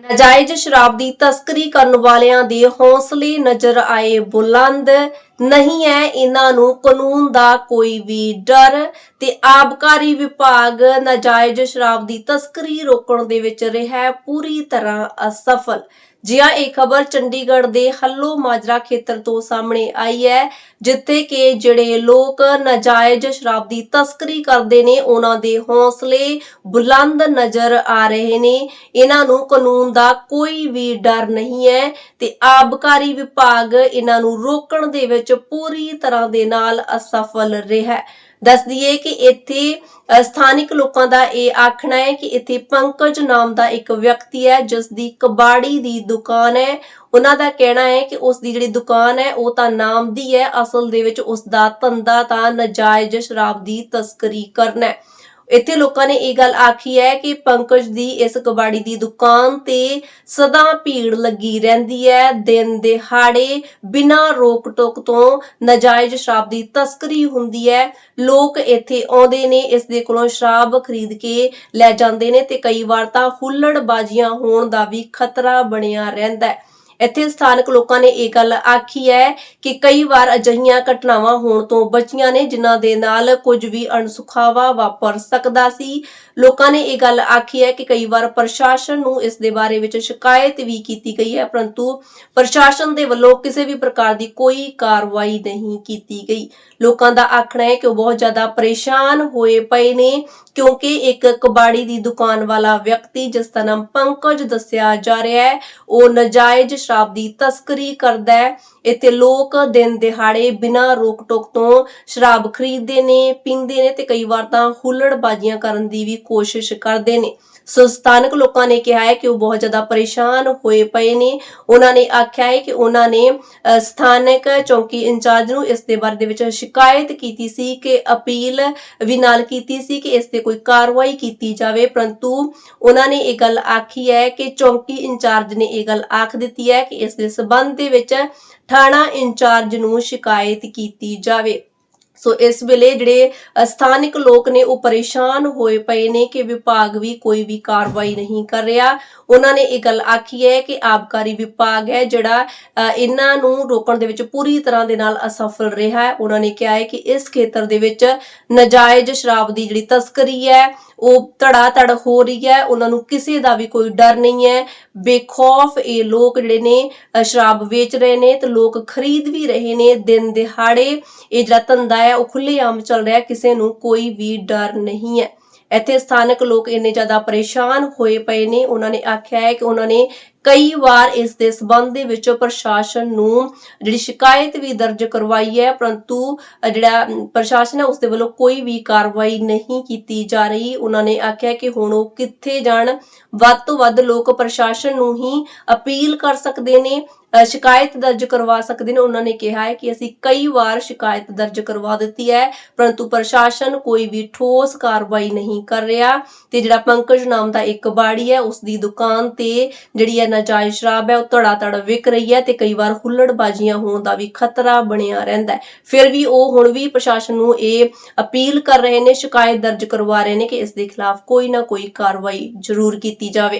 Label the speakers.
Speaker 1: ਨਾਜਾਇਜ਼ ਸ਼ਰਾਬ ਦੀ ਤਸਕਰੀ ਕਰਨ ਵਾਲਿਆਂ ਦੇ ਹੌਸਲੇ ਨਜ਼ਰ ਆਏ ਬੁਲੰਦ ਨਹੀਂ ਹੈ, ਇਹਨਾਂ ਨੂੰ ਕਾਨੂੰਨ ਦਾ ਕੋਈ ਵੀ ਡਰ ਤੇ ਆਬਕਾਰੀ ਵਿਭਾਗ ਨਾਜਾਇਜ਼ ਸ਼ਰਾਬ ਦੀ ਤਸਕਰੀ ਰੋਕਣ ਦੇ ਵਿੱਚ ਰਿਹਾ ਪੂਰੀ ਤਰ੍ਹਾਂ ਅਸਫਲ। ਜਿਹਾ ਇਹ ਖਬਰ ਚੰਡੀਗੜ੍ਹ ਦੇ ਹੱਲੋ ਮਾਜਰਾ ਖੇਤਰ ਤੋਂ ਸਾਹਮਣੇ ਆਈ ਹੈ, ਜਿੱਥੇ ਕਿ ਜਿਹੜੇ ਲੋਕ ਨਾਜਾਇਜ਼ ਸ਼ਰਾਬ ਦੀ ਤਸਕਰੀ ਕਰਦੇ ਨੇ, ਉਹਨਾਂ ਦੇ ਹੌਸਲੇ ਬੁਲੰਦ ਨਜ਼ਰ ਆ ਰਹੇ ਨੇ। ਇਹਨਾਂ ਨੂੰ ਕਾਨੂੰਨ ਦਾ ਕੋਈ ਵੀ ਡਰ ਨਹੀਂ ਹੈ ਤੇ ਆਬਕਾਰੀ ਵਿਭਾਗ ਇਹਨਾਂ ਨੂੰ ਰੋਕਣ ਦੇ ਵਿੱਚ ਪੂਰੀ ਤਰ੍ਹਾਂ ਦੇ ਨਾਲ ਅਸਫਲ ਰਿਹਾ ਦੱਸ ਦਈਏ ਕਿ ਇੱਥੇ ਸਥਾਨਿਕ ਲੋਕਾਂ ਦਾ ਇਹ ਆਖਣਾ ਹੈ ਕਿ ਇੱਥੇ ਪੰਕਜ ਨਾਮ ਦਾ ਇੱਕ ਵਿਅਕਤੀ ਹੈ ਜਿਸ ਦੀ ਕਬਾੜੀ ਦੀ ਦੁਕਾਨ ਹੈ। ਉਹਨਾਂ ਦਾ ਕਹਿਣਾ ਹੈ ਕਿ ਉਸ ਦੀ ਜਿਹੜੀ ਦੁਕਾਨ ਹੈ, ਉਹ ਤਾਂ ਨਾਮ ਦੀ ਹੈ, ਅਸਲ ਦੇ ਵਿੱਚ ਉਸ ਦਾ ਧੰਦਾ ਤਾਂ ਨਜਾਇਜ਼ ਸ਼ਰਾਬ ਦੀ ਤਸਕਰੀ ਕਰਨਾ ਹੈ। ਇੱਥੇ ਲੋਕਾਂ ਨੇ ਇਹ ਗੱਲ ਆਖੀ ਹੈ ਕਿ ਪੰਕਜ ਦੀ ਇਸ ਕਬਾੜੀ ਦੀ ਦੁਕਾਨ ਤੇ ਸਦਾ ਭੀੜ ਲੱਗੀ ਰਹਿੰਦੀ ਹੈ। ਦਿਨ ਦਿਹਾੜੇ ਬਿਨਾਂ ਰੋਕ ਟੋਕ ਤੋਂ ਨਜਾਇਜ਼ ਸ਼ਰਾਬ ਦੀ ਤਸਕਰੀ ਹੁੰਦੀ ਹੈ। ਲੋਕ ਇੱਥੇ ਆਉਂਦੇ ਨੇ, ਇਸ ਦੇ ਕੋਲੋਂ ਸ਼ਰਾਬ ਖਰੀਦ ਕੇ ਲੈ ਜਾਂਦੇ ਨੇ ਤੇ ਕਈ ਵਾਰ ਤਾਂ ਹੁੱਲੜਬਾਜ਼ੀਆਂ ਹੋਣ ਦਾ ਵੀ ਖਤਰਾ ਬਣਿਆ ਰਹਿੰਦਾ ਹੈ। ਇੱਥੇ ਸਥਾਨਕ ਲੋਕਾਂ ਨੇ ਇਹ ਗੱਲ ਆਖੀ ਹੈ ਕਿ ਕਈ ਵਾਰ ਅਜਿਹੀਆਂ ਘਟਨਾਵਾਂ ਹੋਣ ਤੋਂ ਬਚੀਆਂ ਨੇ, ਜਿਨ੍ਹਾਂ ਦੇ ਨਾਲ ਕੁਝ ਵੀ ਅਣਸੁਖਾਵਾ ਵਾਪਰ ਸਕਦਾ ਸੀ। ਲੋਕਾਂ ਨੇ ਇਹ ਗੱਲ ਆਖੀ ਹੈ ਕਿ ਕਈ ਵਾਰ ਪ੍ਰਸ਼ਾਸਨ ਨੂੰ ਇਸ ਦੇ ਬਾਰੇ ਵਿੱਚ ਸ਼ਿਕਾਇਤ ਵੀ ਕੀਤੀ ਗਈ ਹੈ, ਪਰੰਤੂ ਪ੍ਰਸ਼ਾਸਨ ਦੇ ਵੱਲੋਂ ਕਿਸੇ ਵੀ ਪ੍ਰਕਾਰ ਦੀ ਕੋਈ ਕਾਰਵਾਈ ਨਹੀਂ ਕੀਤੀ ਗਈ। ਲੋਕਾਂ ਦਾ ਆਖਣਾ ਹੈ ਕਿ ਉਹ ਬਹੁਤ ਜ਼ਿਆਦਾ ਪਰੇਸ਼ਾਨ ਹੋਏ ਪਏ ਨੇ, ਕਿਉਂਕਿ ਇੱਕ ਕਬਾੜੀ ਦੀ ਦੁਕਾਨ ਵਾਲਾ ਵਿਅਕਤੀ, ਜਿਸ ਦਾ ਨਾਮ ਪੰਕਜ ਦੱਸਿਆ ਜਾ ਰਿਹਾ ਹੈ, ਉਹ ਨਜਾਇਜ਼ ਸ਼ਰਾਬ ਦੀ ਤਸਕਰੀ ਕਰਦਾ ਹੈ। ਇੱਥੇ ਲੋਕ ਦਿਨ ਦਿਹਾੜੇ ਬਿਨਾਂ ਰੋਕ ਟੋਕ ਤੋਂ ਸ਼ਰਾਬ ਖਰੀਦਦੇ ਨੇ, ਪੀਂਦੇ ਨੇ ਤੇ ਕਈ ਵਾਰ ਤਾਂ ਹੁੱਲੜਬਾਜ਼ੀਆਂ ਕਰਨ ਦੀ ਵੀ ਕੋਸ਼ਿਸ਼ ਕਰਦੇ ਨੇ। ਸੋ ਸਥਾਨਕ ਲੋਕਾਂ ਨੇ ਕਿਹਾ ਹੈ ਕਿ ਉਹ ਬਹੁਤ ਜ਼ਿਆਦਾ ਪਰੇਸ਼ਾਨ ਹੋਏ ਪਏ ਨੇ। ਉਹਨਾਂ ਨੇ ਆਖਿਆ ਹੈ ਕਿ ਉਹਨਾਂ ਨੇ ਸਥਾਨਕ ਚੌਂਕੀ ਇੰਚਾਰਜ ਨੂੰ ਇਸ ਦੇ ਬਾਰੇ ਦੇ ਵਿੱਚ ਸ਼ਿਕਾਇਤ ਕੀਤੀ ਸੀ ਕਿ ਅਪੀਲ ਵੀ ਨਾਲ ਕੀਤੀ ਸੀ ਕਿ ਇਸ ਤੇ ਕੋਈ ਕਾਰਵਾਈ ਕੀਤੀ ਜਾਵੇ। ਪਰੰਤੂ ਉਹਨਾਂ ਨੇ ਇਹ ਗੱਲ ਆਖੀ ਹੈ ਕਿ ਚੌਂਕੀ ਇੰਚਾਰਜ ਨੇ ਇਹ ਗੱਲ ਆਖ ਦਿੱਤੀ ਹੈ ਕਿ ਇਸ ਦੇ ਸਬੰਧ ਦੇ ਵਿੱਚ ਥਾਣਾ ਇੰਚਾਰਜ ਨੂੰ ਸ਼ਿਕਾਇਤ ਕੀਤੀ ਜਾਵੇ। ਸੋ ਇਸ ਵੇਲੇ ਜਿਹੜੇ ਅ, ਸਥਾਨਿਕ ਲੋਕ ਨੇ ਉਹ ਪਰੇਸ਼ਾਨ ਹੋਏ ਪਏ ਨੇ ਕਿ ਵਿਭਾਗ ਵੀ ਕੋਈ ਵੀ ਕਾਰਵਾਈ ਨਹੀਂ ਕਰ ਰਿਹਾ। ਉਹਨਾਂ ਨੇ ਇਹ ਗੱਲ ਆਖੀ ਹੈ ਕਿ ਆਬਕਾਰੀ ਵਿਭਾਗ ਹੈ ਜਿਹੜਾ ਇਹਨਾਂ ਨੂੰ ਰੋਕਣ ਦੇ ਵਿੱਚ ਪੂਰੀ ਤਰ੍ਹਾਂ ਦੇ ਨਾਲ ਅਸਫਲ ਰਿਹਾ ਹੈ। ਉਹਨਾਂ ਨੇ ਕਿਹਾ ਹੈ ਕਿ ਇਸ ਖੇਤਰ ਦੇ ਵਿੱਚ ਨਜਾਇਜ਼ ਸ਼ਰਾਬ ਦੀ ਜਿਹੜੀ ਤਸਕਰੀ ਹੈ ਉਹ ਧੜਾ ਧੜ ਹੋ ਰਹੀ ਹੈ। ਉਹਨਾਂ ਨੂੰ ਕਿਸੇ ਦਾ ਵੀ ਕੋਈ ਡਰ ਨਹੀਂ ਹੈ। ਬੇਖੌਫ ਇਹ ਲੋਕ ਜਿਹੜੇ ਨੇ ਸ਼ਰਾਬ ਵੇਚ ਰਹੇ ਨੇ ਤੇ ਲੋਕ ਖਰੀਦ ਵੀ ਰਹੇ ਨੇ ਦਿਨ ਦਿਹਾੜੇ। ਇਹ ਜਿਹੜਾ ਧੰਦਾ ਹੈ ਉਹ ਖੁੱਲ੍ਹੇਆਮ ਚੱਲ ਰਿਹਾ ਕਿਸੇ ਨੂੰ ਕੋਈ ਵੀ ਡਰ ਨਹੀਂ ਹੈ। ਇੱਥੇ ਸਥਾਨਕ ਲੋਕ ਇੰਨੇ ਜ਼ਿਆਦਾ ਪਰੇਸ਼ਾਨ ਹੋਏ ਪਏ ਨੇ। ਉਹਨਾਂ ਨੇ ਆਖਿਆ ਹੈ ਕਿ ਉਹਨਾਂ ਨੇ ਕਈ ਵਾਰ ਇਸ ਦੇ ਸਬੰਧ ਦੇ ਵਿੱਚ ਪ੍ਰਸ਼ਾਸਨ ਨੂੰ ਜਿਹੜੀ ਸ਼ਿਕਾਇਤ ਵੀ ਦਰਜ ਕਰਵਾਈ ਹੈ, ਪਰੰਤੂ ਜਿਹੜਾ ਪ੍ਰਸ਼ਾਸਨ ਹੈ, ਉਸ ਦੇ ਵੱਲੋਂ ਕੋਈ ਵੀ ਕਾਰਵਾਈ ਨਹੀਂ ਕੀਤੀ ਜਾ ਰਹੀ। ਉਹਨਾਂ ਨੇ ਆਖਿਆ ਕਿ ਹੁਣ ਉਹ ਕਿੱਥੇ ਜਾਣ? ਵੱਧ ਤੋਂ ਵੱਧ ਲੋਕ ਪ੍ਰਸ਼ਾਸਨ ਨੂੰ ਹੀ ਅਪੀਲ ਕਰ ਸਕਦੇ ਨੇ ਸ਼ਿਕਾਇਤ ਦਰਜ ਕਰਵਾ ਸਕਦੇ ਨੇ। ਉਹਨਾਂ ਨੇ ਕਿਹਾ ਹੈ ਕਿ ਅਸੀਂ ਕਈ ਵਾਰ ਸ਼ਿਕਾਇਤ ਦਰਜ ਕਰਵਾ ਦਿੱਤੀ ਹੈ, ਪਰੰਤੂ ਪ੍ਰਸ਼ਾਸਨ ਕੋਈ ਵੀ ਠੋਸ ਕਾਰਵਾਈ ਨਹੀਂ ਕਰ ਰਿਹਾ। ਤੇ ਜਿਹੜਾ ਪੰਕਜ ਨਾਮ ਦਾ ਇੱਕ ਬਾੜੀ ਹੈ, ਉਸ ਦੀ ਦੁਕਾਨ ਤੇ ਜਿਹੜੀ ਹੈ ਨਾਜਾਇਜ਼ ਸ਼ਰਾਬ ਹੈ, ਉਹ ਧੜਾ ਧੜ ਵਿਕ ਰਹੀ ਹੈ ਤੇ ਕਈ ਵਾਰ ਹੁੱਲੜਬਾਜ਼ੀਆਂ ਹੋਣ ਦਾ ਵੀ ਖਤਰਾ ਬਣਿਆ ਰਹਿੰਦਾ ਹੈ। ਫਿਰ ਵੀ ਉਹ ਹੁਣ ਵੀ ਪ੍ਰਸ਼ਾਸਨ ਨੂੰ ਇਹ ਅਪੀਲ ਕਰ ਰਹੇ ਨੇ, ਸ਼ਿਕਾਇਤ ਦਰਜ ਕਰਵਾ ਰਹੇ ਨੇ ਕਿ ਇਸ ਦੇ ਖਿਲਾਫ ਕੋਈ ਨਾ ਕੋਈ ਕਾਰਵਾਈ ਜ਼ਰੂਰ ਕੀਤੀ ਜਾਵੇ।